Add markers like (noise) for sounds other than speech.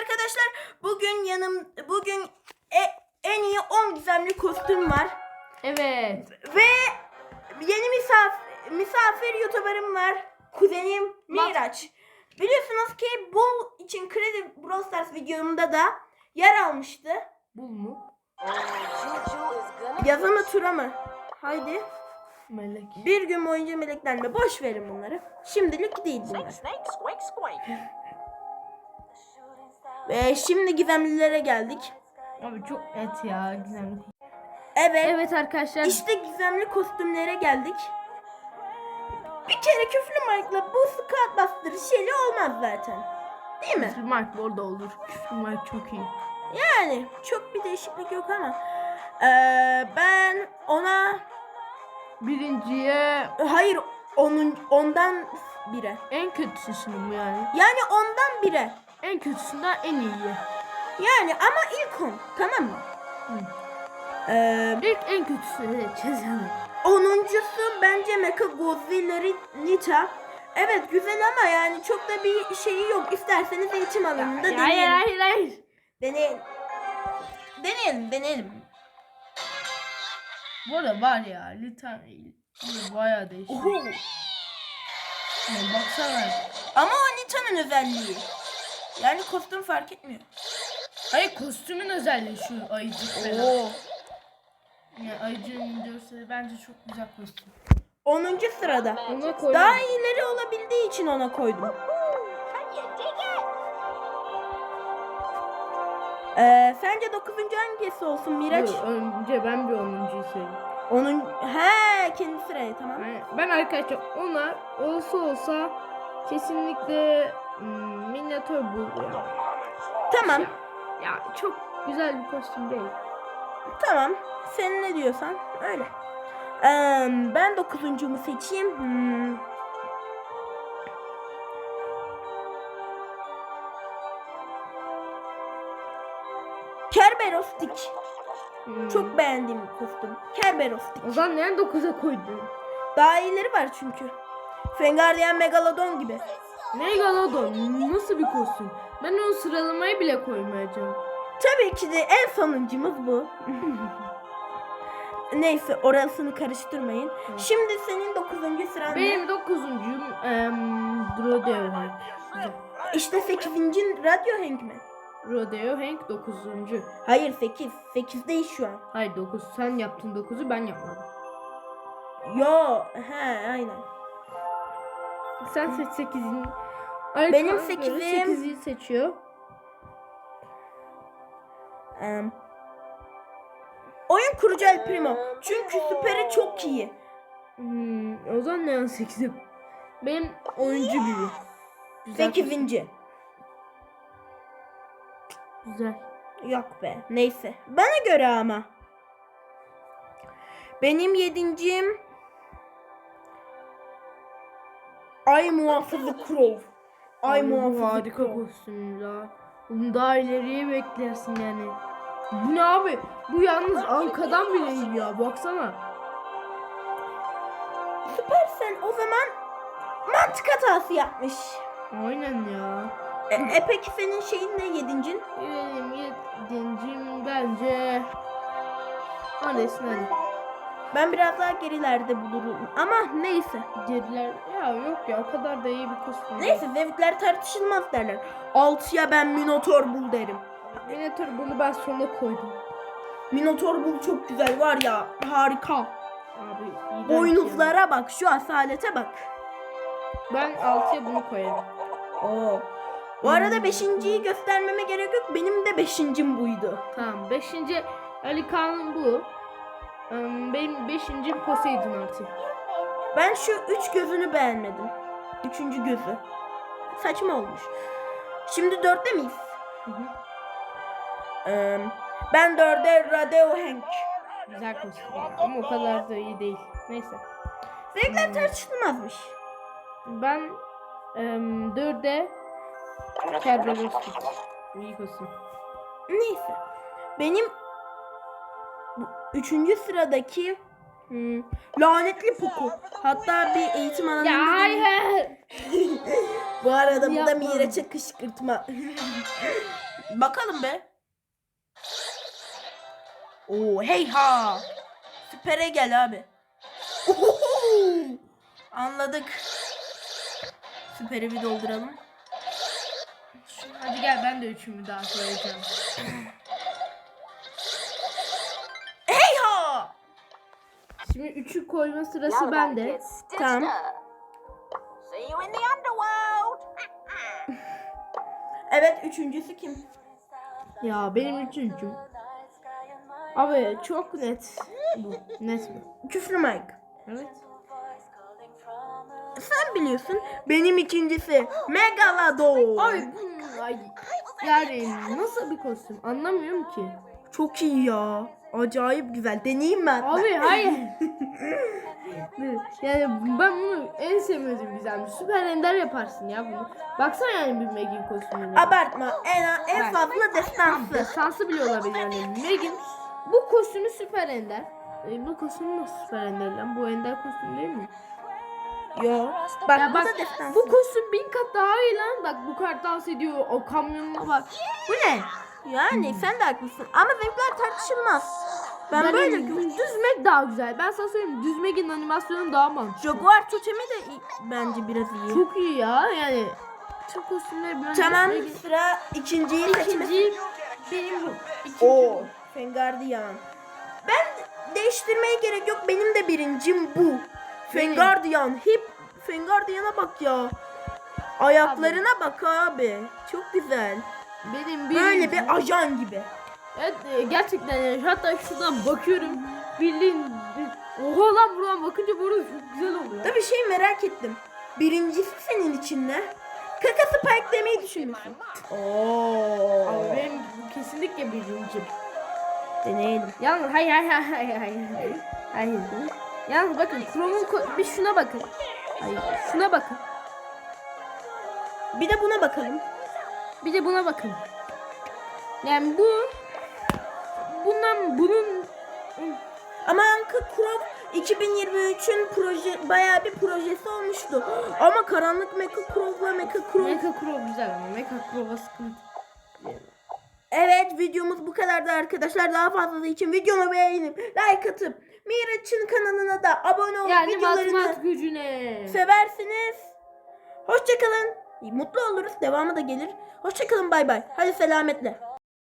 arkadaşlar. Bugün yanım bugün e- en iyi 10 gizemli kostüm var Evet. ve yeni misafir misafir youtuberım var. Kuzenim Miraç. Biliyorsunuz ki bu için Kredi Brawl Stars videomda da yer almıştı. Bul mu? Yazı mı tura mı? Haydi. Melek. Bir gün boyunca meleklenme. Boş verin bunları. Şimdilik değil bunlar. Ve şimdi gizemlilere geldik. Abi çok et ya güzel. Evet. Evet arkadaşlar. İşte gizemli kostümlere geldik. Bir kere küflü Mike'la bu squat bastırı şeyli olmaz zaten. Değil mi? Küfür Mark bu arada olur. Küfür Mark çok iyi. Yani çok bir değişiklik yok ama. Ee, ben ona Birinciye hayır onun ondan bire. en kötüsünü mü yani? Yani ondan bire. En kötüsünden en iyiye. Yani ama ilk on. Tamam mı? Ee, İlk en kötüsünü seçeceğiz onuncusu bence Mecha Godzilla Nita. Evet güzel ama yani çok da bir şeyi yok. İsterseniz eğitim alanında Hayır deneyelim. hayır hayır. Deneyelim. Deneyelim, deneyelim. Bu arada var ya lütfen bayağı değişik. Oho. Yani baksana. Ama o Nita'nın özelliği. Yani kostüm fark etmiyor. Hayır kostümün özelliği şu ayıcık falan. Yani ayıcığın görseli bence çok güzel kostüm. 10. sırada. Ona koy. Daha iyileri olabildiği için ona koydum. Ee, sence 9. hangisi olsun Miraç? Dur, önce ben bir onuncuyu söyleyeyim. Onun he kendi sıraya tamam. Ben, ben arkadaşlar ona olsa olsa kesinlikle hmm, minyatür buluyor. Tamam. Ya çok güzel bir kostüm değil. Tamam. Sen ne diyorsan öyle. Ee, ben dokuzuncumu seçeyim. Hmm. Kerberostik. Hmm. Çok beğendiğim bir kostüm. Kerberostik. O zaman neden 9'a koydun? Daha iyileri var çünkü. Fengardiyan Megalodon gibi. Megalodon nasıl bir kostüm? Ben onu sıralamayı bile koymayacağım. Tabii ki de en sonuncumuz bu. (laughs) Neyse orasını karıştırmayın. Şimdi senin dokuzuncu sıran? Benim dokuzuncum um, Rodeo Hank. İşte sekizinci Radyo Hank mi? Rodeo Hank dokuzuncu. Hayır 8. 8 değil şu an. Hayır 9. Sen yaptın 9'u ben yapmadım. Yo, he aynen. Sen seç 8'ini. Benim sekizim- 8'i seçiyor. Em, oyun kurucu El Primo. Çünkü süperi çok iyi. Hmm, o zaman ne 8'im? Benim oyuncu biri. Güzel Sekizinci. Güzel. Yok be. Neyse. Bana göre ama. Benim yedincim Ay muhafızı Crow. Ay muhafızı Harika kostüm ya. Bunu daha ileriye beklersin yani. Bu ne abi? Bu yalnız Anka'dan bile iyi ya. Baksana. Süpersen o zaman mantık hatası yapmış. Aynen ya. E, e peki senin şeyin ne yedincin? Benim yedincim bence... Neredesin hadi. Ben biraz daha gerilerde bulurum. Ama neyse. Geriler... Ya yok ya o kadar da iyi bir kostüm. Neyse zevkler tartışılmaz derler. Altıya ben Minotaur bul derim. Minotaur bunu ben sona koydum. Minotaur bul çok güzel var ya harika. Abi ya. Boynuzlara bak şu asalete bak. Ben 6'ya bunu koyarım. Oo. Bu arada beşinciyi göstermeme gerek yok. Benim de beşincim buydu. Tamam. 5. Ali Kağan'ın bu. Benim 5. Poseidon artı. Ben şu üç gözünü beğenmedim. Üçüncü gözü. Saçma olmuş. Şimdi dörtte miyiz? Hı hı. Ee, ben dörde Radeo Hank. Güzel kostüm ama o kadar da iyi değil. Neyse. Zevkler tartışılmazmış. Ben em, 4'e Kerberos İyi kostüm. Neyse. Benim üçüncü sıradaki hmm, lanetli Poco. Hatta bir eğitim alanında Ya hayır. (laughs) Bu arada bu da Yapma. Miraç'a kışkırtma. (laughs) Bakalım be. Oo hey ha. Süpere gel abi. (laughs) Anladık. Süperi bir dolduralım. Hadi gel ben de üçümü daha söyleyeceğim. Şimdi üçü koyma sırası bende. Tamam. (laughs) Evet üçüncüsü kim? Ya benim üçüncüm. Abi çok net. Bu net mi? Küfrü Mike. Evet. Sen biliyorsun. Benim ikincisi Megalodon. Abi bu ay, yani nasıl bir kostüm anlamıyorum ki. Çok iyi ya. Acayip güzel. Deneyeyim ben. Abi hayır. (laughs) yani ben bunu en sevmediğim güzelmiş. Süper ender yaparsın ya bunu. Baksana yani bir Meg'in kostümüne. Abartma. En, en Bak. fazla destansı. Destansı bile olabilir yani. Meg'in bu kostümü süper ender. E, bu kostüm nasıl süper ender lan? Bu ender kostüm değil mi? Yo. Bak, Ya bu bak bu kostüm bin kat daha iyi lan. Bak bu kart dans ediyor. O kamyonuna bak. Bu ne? Yani sen de haklısın. Ama zevkler tartışılmaz. Ben Yani böyle düz Meg daha güzel. Ben sana söyleyeyim düz Meg'in animasyonu daha mantıklı. Jaguar totemi de iyi- bence biraz iyi. Çok iyi ya yani. Tüm kostümler bence Tamam Meg'in- sıra ikinciyi seçme. İkinci benim bu. İkinci Oo. Fengardiyan. Ben değiştirmeye gerek yok. Benim de birincim bu. Fengardiyan. Hep Fengardiyan'a bak ya. Ayaklarına bak abi. Çok güzel. Benim bir Böyle bir ajan gibi. Evet e, gerçekten yani hatta şuradan bakıyorum. Bildiğin Oha lan buradan bakınca burası çok güzel oluyor. Da bir şey merak ettim. Birincisi senin için ne? Kaka Spike demeyi düşünmüşsün. Oo. Abi benim bu kesinlikle birincim. Deneyelim. Yalnız hayır hayır hayır hayır hayır. Hayır. Yalnız bakın Chrome'un bir şuna bakın. Hayır şuna bakın. Bir de buna bakalım. Bir de buna bakın. Yani bu Anka Kurov 2023'ün proje bayağı bir projesi olmuştu. Ama karanlık Mecha Kurov'la Mecha Kurov. Mecha Crow güzel ama Mecha Crow'a sıkıntı. Evet videomuz bu kadardı arkadaşlar. Daha fazlası için videomu beğenip like atıp Miraç'ın kanalına da abone olup Yani videolarını gücüne. seversiniz. Hoşçakalın. Mutlu oluruz. Devamı da gelir. Hoşçakalın bay bay. Hadi selametle.